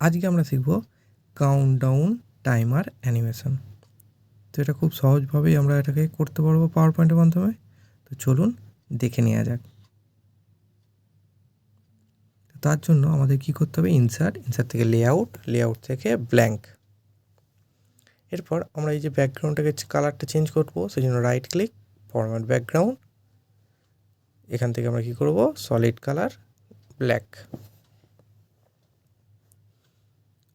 আজকে আমরা শিখব কাউন্টডাউন টাইমার অ্যানিমেশন তো এটা খুব সহজভাবেই আমরা এটাকে করতে পারব পাওয়ার পয়েন্টের মাধ্যমে। তো চলুন দেখে নেওয়া যাক। তার জন্য আমাদের কি করতে হবে? ইনসার্ট ইনসার্ট থেকে লেআউট লেআউট থেকে ব্ল্যাঙ্ক এরপর আমরা এই যে ব্যাকগ্রাউন্ডটাকে কালারটা চেঞ্জ করব সেই জন্য রাইট ক্লিক ফরম্যাট ব্যাকগ্রাউন্ড এখান থেকে আমরা কি করব? সলিড কালার ব্ল্যাক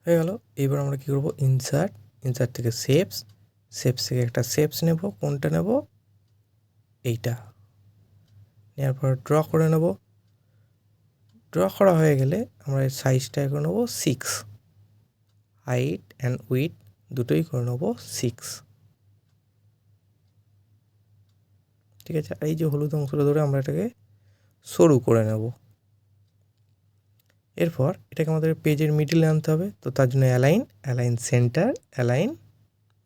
হয়ে গেল। এবার আমরা কী করব? ইনসার্ট ইনসার্ট থেকে শেপস শেপস থেকে একটা শেপস নেব। কোনটা নেব? এইটা। নেওয়ার পর ড্র করে নেব। ড্র করা হয়ে গেলে আমরা এর সাইজটা করে নেব সিক্স হাইট অ্যান্ড উইথ দুটোই করে নেব সিক্স ঠিক আছে? এই যে হলুদ অংশটা ধরে আমরা এটাকে সরু করে নেব। এরপর এটাকে আমাদের পেজের মিডিলে আনতে হবে, তো তার জন্য align align centre align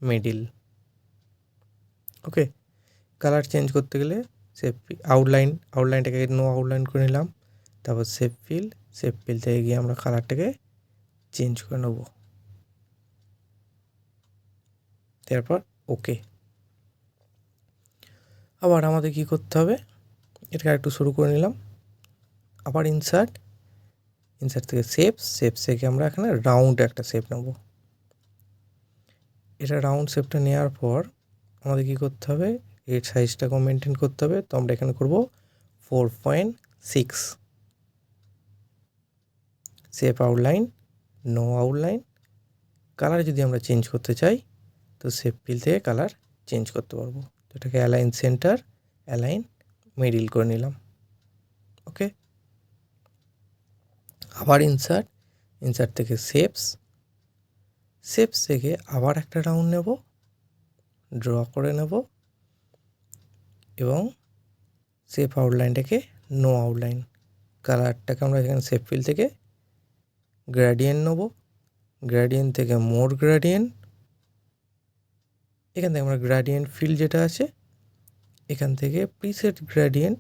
middle okay colour change করতে গেলে সেপ আউটলাইন আউটলাইনটাকে নো আউটলাইন করে নিলাম, তারপর সেপ ফিল সেপ ফিল থেকে গিয়ে আমরা কালারটাকে চেঞ্জ করে নেব। তারপর ওকে আবার আমাদের কি করতে হবে? এটাকে একটু শুরু করে নিলাম। আবার ইনসার্ট ইনসার্ট থেকে শেপস শেপস থেকে আমরা এখানে রাউন্ড একটা শেপ নেব। এটা রাউন্ড শেপটা নেওয়ার পর আমাদের কি করতে হবে? এর সাইজটাকেও মেনটেন করতে হবে। তো আমরা এখানে করব four point six shape outline no outline colour যদি আমরা চেঞ্জ করতে চাই, তো শেপ পিল থেকে কালার চেঞ্জ করতে পারব। তো এটাকে অ্যালাইন সেন্টার অ্যালাইন মিডিল করে নিলাম। ওকে আবার ইনসার্ট ইনসার্ট থেকে শেপস শেপস থেকে আবার একটা রাউন্ড নেব ড্র করে নেব এবং শেপ আউটলাইনটাকে নো আউটলাইন কালারটাকে আমরা এখানে শেপ ফিল থেকে গ্র্যাডিয়েন্ট নেব গ্র্যাডিয়েন্ট থেকে মোর গ্র্যাডিয়েন্ট এখান থেকে আমরা গ্র্যাডিয়েন্ট ফিল যেটা আছে, এখান থেকে প্রিসেট গ্র্যাডিয়েন্ট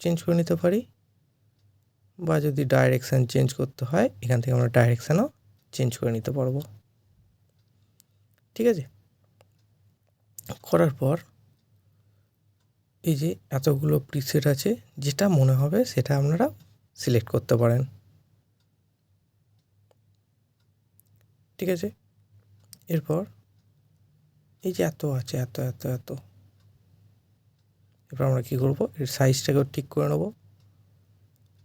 চেঞ্জ করে নিতে পারি। বা যদি ডাইরেকশান চেঞ্জ করতে হয়, এখান থেকে আমরা ডাইরেকশানও চেঞ্জ করে নিতে পারব। ঠিক আছে? করার পর এই যে এতগুলো প্রিসেট আছে, যেটা মনে হবে সেটা আপনারা সিলেক্ট করতে পারেন। ঠিক আছে? এরপর এই যে এত আছে, এত এত এত, এরপর আমরা কী করব? এর সাইজটাকেও ঠিক করে নেব।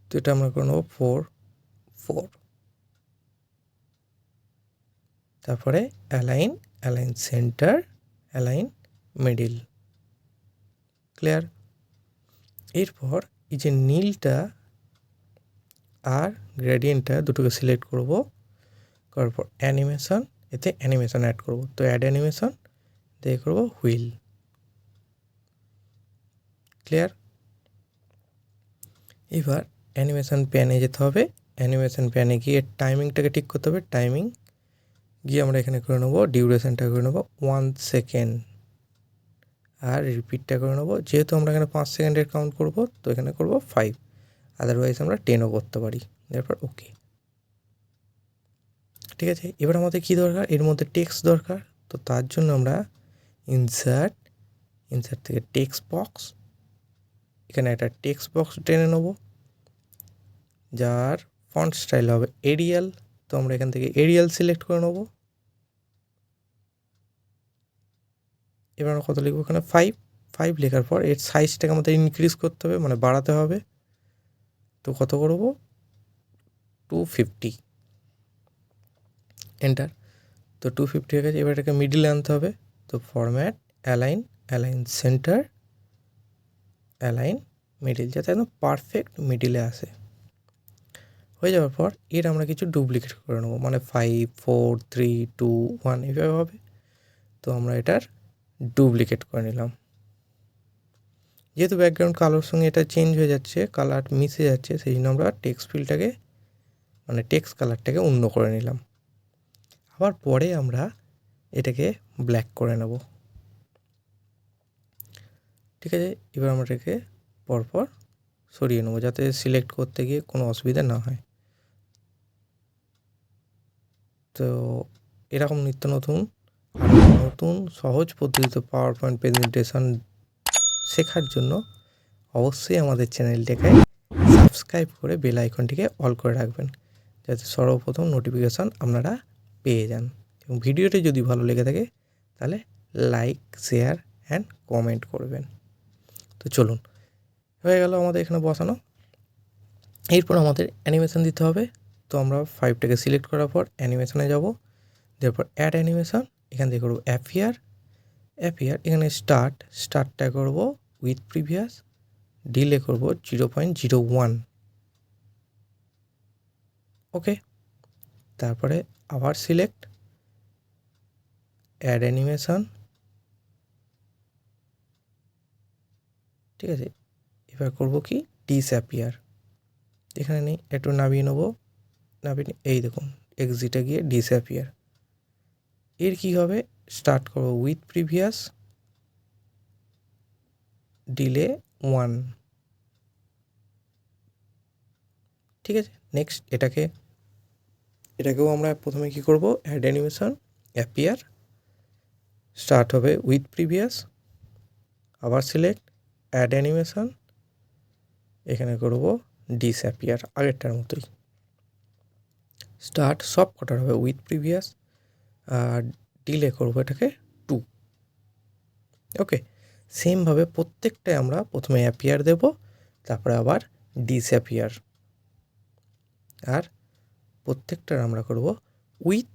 তো এটা আমরা করে নেব ফোর ফোর তারপরে align align centre align middle clear এরপর এই যে নীলটা আর গ্রেডিয়েন্টটা দুটোকে সিলেক্ট করব, করার পর অ্যানিমেশন এতে অ্যানিমেশন অ্যাড করব। তো অ্যাড অ্যানিমেশন দিয়ে করব হুইল ক্লিয়ার এবার অ্যানিমেশন প্যানে যেতে হবে। অ্যানিমেশন প্যানে গিয়ে টাইমিংটাকে ঠিক করতে হবে। টাইমিং গিয়ে আমরা এখানে করে নেব, ডিউরেশনটা করে নেব ওয়ান সেকেন্ড। আর রিপিটটা করে নেব। যেহেতু আমরা এখানে পাঁচ সেকেন্ডের কাউন্ট করব, তো এখানে করব ফাইভ। আদারওয়াইজ আমরা টেনও করতে পারি। এরপর ওকে। ঠিক আছে, এবার আমাদের কী দরকার? এর মধ্যে টেক্স দরকার। তো তার জন্য আমরা ইনসার্ট ইনসার্ট থেকে টেক্সট বক্স। এখানে একটা টেক্সট বক্স টেনে নেব। যার ফন্ট স্টাইল হবে এরিয়াল তো আমরা এখান থেকে এরিয়াল সিলেক্ট করে নেব। এবার আমরা কত লিখব এখানে? ফাইভ ফাইভ লেখার পর এর সাইজটাকে আমাদের ইনক্রিজ করতে হবে মানে বাড়াতে হবে। তো কত করব? টু ফিফটি এন্টার তো টু ফিফটি হয়ে গেছে। এবার এটাকে মিডিলে আনতে হবে। তো format align align centre align middle যাতে একদম পারফেক্ট মিডিলে আসে। হয়ে যাওয়ার পর এর আমরা কিছু ডুপ্লিকেট করে নেব। মানে five four three two one এভাবে হবে। তো আমরা এটার ডুপ্লিকেট করে নিলাম। যেহেতু ব্যাকগ্রাউন্ড কালোর সঙ্গে এটা চেঞ্জ হয়ে যাচ্ছে কালার মিশে যাচ্ছে, সেই জন্য আমরা টেক্সট ফিলটাকে মানে টেক্সট কালারটাকে অন্য করে নিলাম। আবার পরে আমরা এটাকে ব্ল্যাক করে নেব। ঠিক আছে, এবার আমরা এটাকে পরপর সরিয়ে নেব, যাতে সিলেক্ট করতে গিয়ে কোনো অসুবিধা না হয়। তো এরকম নিত্য নতুন নতুন, সহজ পদ্ধতিতে পাওয়ার পয়েন্ট প্রেজেন্টেশন শেখার জন্য অবশ্যই আমাদের চ্যানেলটাকে সাবস্ক্রাইব করে বেল আইকনটিকে অল করে রাখবেন, যাতে সর্বপ্রথম নোটিফিকেশান আপনারা পেয়ে যান। এবং ভিডিওটি যদি ভালো লেগে থাকে, তাহলে লাইক শেয়ার অ্যান্ড কমেন্ট করবেন। তো চলুন, হয়ে গেল আমাদের এখানে বসানো। এরপর আমাদের অ্যানিমেশন দিতে হবে। তো আমরা ফাইভটাকে সিলেক্ট করার পর অ্যানিমেশনে যাব। তারপর অ্যাড অ্যানিমেশন এখান থেকে করব অ্যাপিয়ার অ্যাপিয়ার এখানে স্টার্ট স্টার্টটা করব উইথ প্রিভিয়াস ডিলে করব zero point zero one okay তারপরে আবার সিলেক্ট অ্যাড অ্যানিমেশন ঠিক আছে, এবার করব কি? ডিসঅ্যাপিয়ার এখানে নেই, একটু নামিয়ে নেব। নামিয়ে এই দেখুন এক্সিটে গিয়ে ডিসঅ্যাপিয়ার এর কি হবে? স্টার্ট করব উইথ প্রিভিয়াস ডিলে ওয়ান ঠিক আছে? নেক্সট এটাকে, এটাকেও আমরা প্রথমে কি করব? অ্যাড অ্যানিমেশন অ্যাপিয়ার স্টার্ট হবে উইথ প্রিভিয়াস আবার সিলেক্ট অ্যাড অ্যানিমেশন এখানে করব ডিসঅ্যাপিয়ার আগেরটার মতোই। স্টার্ট সব কটার হবে উইথ প্রিভিয়াস আর ডিলে করব এটাকে টু ওকে সেমভাবে প্রত্যেকটায় আমরা প্রথমে অ্যাপিয়ার দেব, তারপরে আবার ডিসঅ্যাপিয়ার আর প্রত্যেকটার আমরা করব উইথ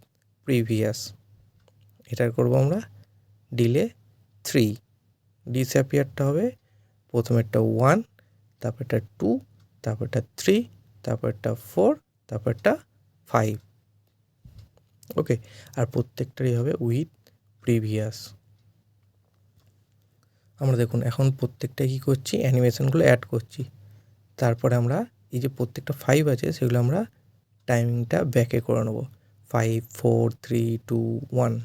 প্রিভিয়াস এটার করব আমরা ডিলে থ্রি ডিসঅ্যাপিয়ারটা হবে প্রথমেরটা ওয়ান তারপরটা টু তারপরটা থ্রি তারপরটা ফোর তারপরটা ফাইভ ওকে আর প্রত্যেকটারই হবে উইথ প্রিভিয়াস আমরা দেখুন, এখন প্রত্যেকটা কী করছি? অ্যানিমেশনগুলো অ্যাড করছি। তারপরে আমরা এই যে প্রত্যেকটা ফাইভ আছে, সেগুলো আমরা টাইমিংটা ব্যাকে করে নেব। Five four three two one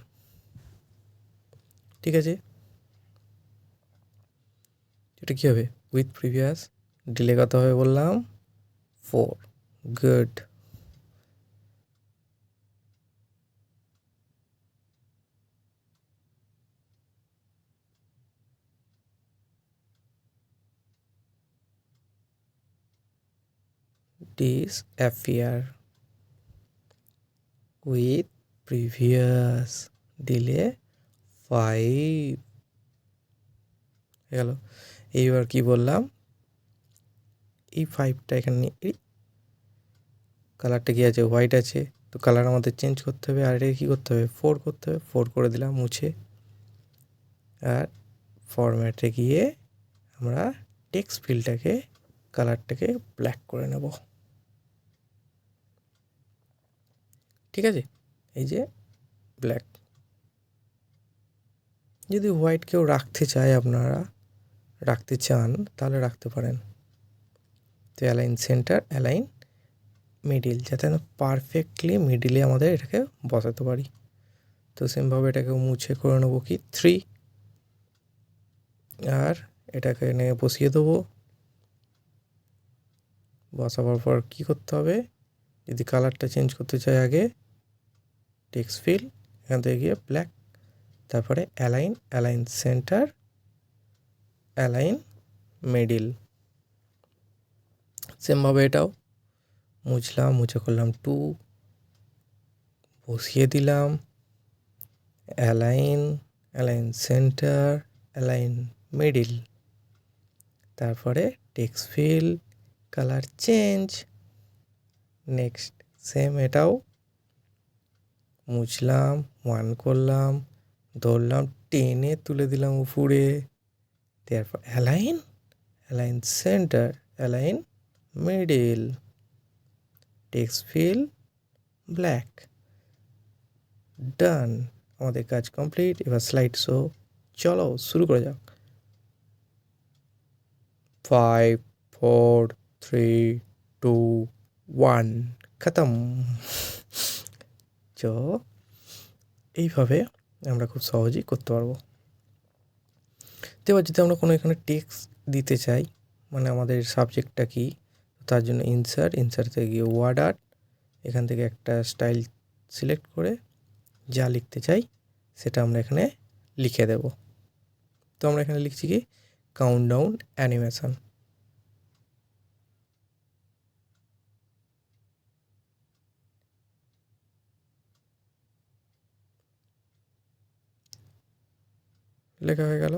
ঠিক আছে? এটা কী হবে? উইথ প্রিভিয়াস ডিলে কত হবে বললাম? Four good disappear with previous delay five গেল এইবার কি বললাম? এই ফাইভটা এখানে এই কালারটা কি আছে? হোয়াইট আছে। তো কালার আমাদের চেঞ্জ করতে হবে। আর এটাকে কী করতে হবে? ফোর করতে হবে। ফোর করে দিলাম, মুছে। আর ফরম্যাটে গিয়ে আমরা টেক্সট ফিলটাকে কালারটাকে ব্ল্যাক করে নেব। ঠিক আছে? এই যে ব্ল্যাক যদি হোয়াইট কেউ রাখতে চায় আপনারা, রাখতে চান, তাহলে রাখতে পারেন। তো অ্যালাইন সেন্টার অ্যালাইন মিডিল যাতে আমরা পারফেক্টলি মিডিলে আমাদের এটাকে বসাতে পারি। তো সেমভাবে এটাকে মুছে করে নেব কি? থ্রি আর এটাকে এনে বসিয়ে দেবো। বসাবার পর কী করতে হবে? যদি কালারটা চেঞ্জ করতে চাই আগে টেক্স ফিল এখান থেকে গিয়ে ব্ল্যাক তারপরে align align centre align middle সেমভাবে এটাও, মুছলাম, মুছে করলাম টু বসিয়ে দিলাম align align centre align middle তারপরে text fill colour change next same এটাও। মুছলাম ওয়ান করলাম, ধরলাম, টেনে তুলে দিলাম উপরে। তারপর align align centre align middle text fill black done আমাদের কাজ কমপ্লিট এবার স্লাইড শো চলো, শুরু করা যাক। Five four three two one খতম চ এইভাবে আমরা খুব সহজেই করতে পারব। তো এবার যদি আমরা কোনো এখানে টেক্স দিতে চাই মানে আমাদের সাবজেক্টটা কি, তার জন্য ইনসার্ট ইনসার্ট থেকে গিয়ে ওয়ার্ড আর্ট এখান থেকে একটা স্টাইল সিলেক্ট করে যা লিখতে চাই, সেটা আমরা এখানে লিখে দেব। তো আমরা এখানে লিখছি কি কাউন্ট ডাউন অ্যানিমেশন লেখা হয়ে গেল।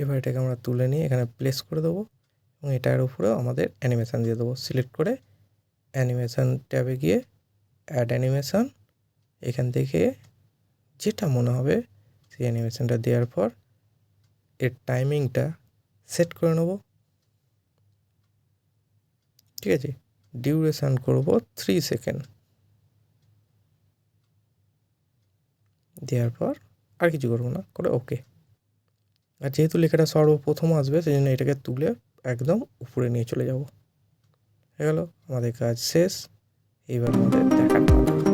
এবার এটাকে আমরা তুলে নিয়ে এখানে প্লেস করে দেবো এবং এটার উপরেও আমাদের অ্যানিমেশান দিয়ে দেবো। সিলেক্ট করে অ্যানিমেশান ট্যাবে গিয়ে অ্যাড অ্যানিমেশান এখান থেকে যেটা মনে হবে সেই অ্যানিমেশানটা দেওয়ার পর এর টাইমিংটা সেট করে নেব। ঠিক আছে? ডিউরেশান করব থ্রি সেকেন্ড দেওয়ার পর আর কিছু করব না, করে ওকে আর যেহেতু লেখাটা সর্বপ্রথম আসবে, সেই জন্য এটাকে তুলে একদম উপরে নিয়ে চলে যাব। হয়ে গেল, আমাদের কাজ শেষ। এবার আমাদের দেখার